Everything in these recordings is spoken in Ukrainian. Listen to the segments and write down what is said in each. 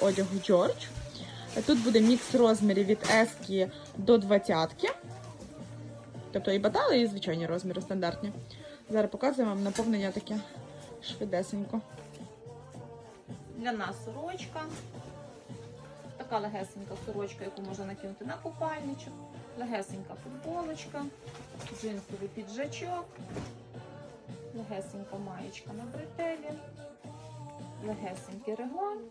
Одягу George. Тут буде мікс розмірів від S до 20. Тобто і батали, і звичайні розміри стандартні. Зараз показую вам наповнення таке швидесенько. Для нас сорочка. Така легесенька сорочка, яку можна накинути на купальничок. Легесенька футболочка, джинсовий піджачок, легесенька маєчка на бретелі, легесенький реглан.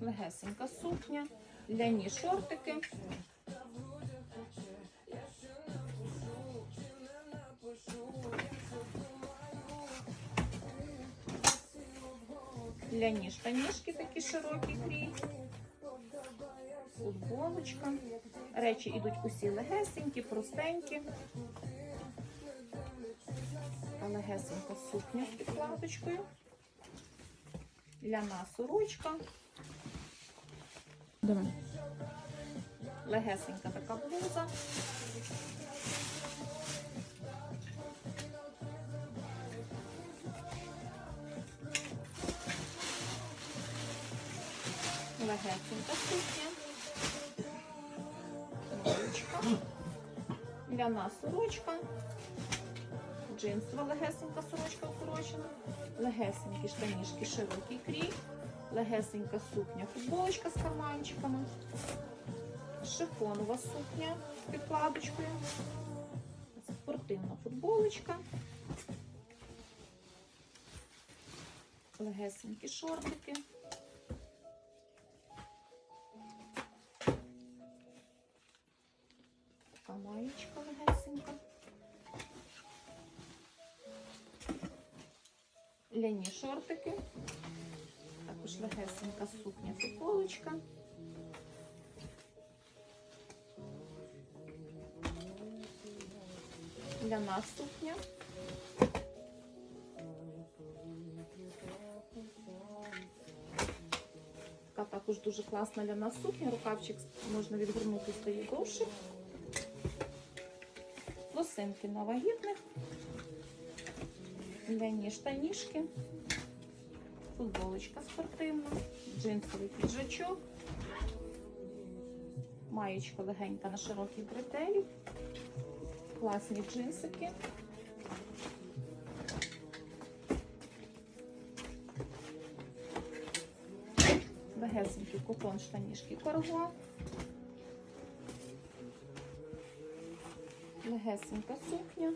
Легесенька сукня, ляні шортики. Ляні штанішки такі широкі крій. Футболочка. Речі йдуть усі легесенькі, простенькі. Така легесенька сукня з підкладочкою. Ляна сорочка. Давай. Легесенька така блуза. Легесенька сукня. Сорочка. Ляна сорочка. Джинсова легесенька сорочка укорочена. Легесенькі штанішки, широкий крій. Легесенька сукня, футболочка з карманчиками шифонова сукня з підкладочкою, спортивна футболочка, легесенькі шортики. Така маєчка легесенька. Ляні шортики. Також легесенька сукня футболочка. для нас сукня. Така також дуже класна для нас сукня. Рукавчик можна відгорнути стає довше. Лосинки на вагітних, ляні штанішки, футболочка спортивна, джинсовий піджачок, маєчка легенька на широкій бретелі класні джинсики. Легесенький кутон штанішки корго. Легесенька сукня.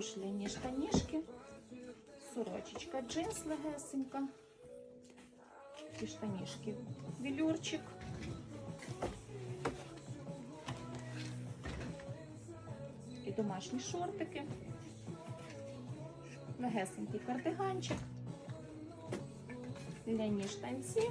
Також ляні штанішки. Сорочечка джинс легесенька. І штанішки. Велюрчик. і домашні шортики, легесенький кардиганчик, ляні штанці,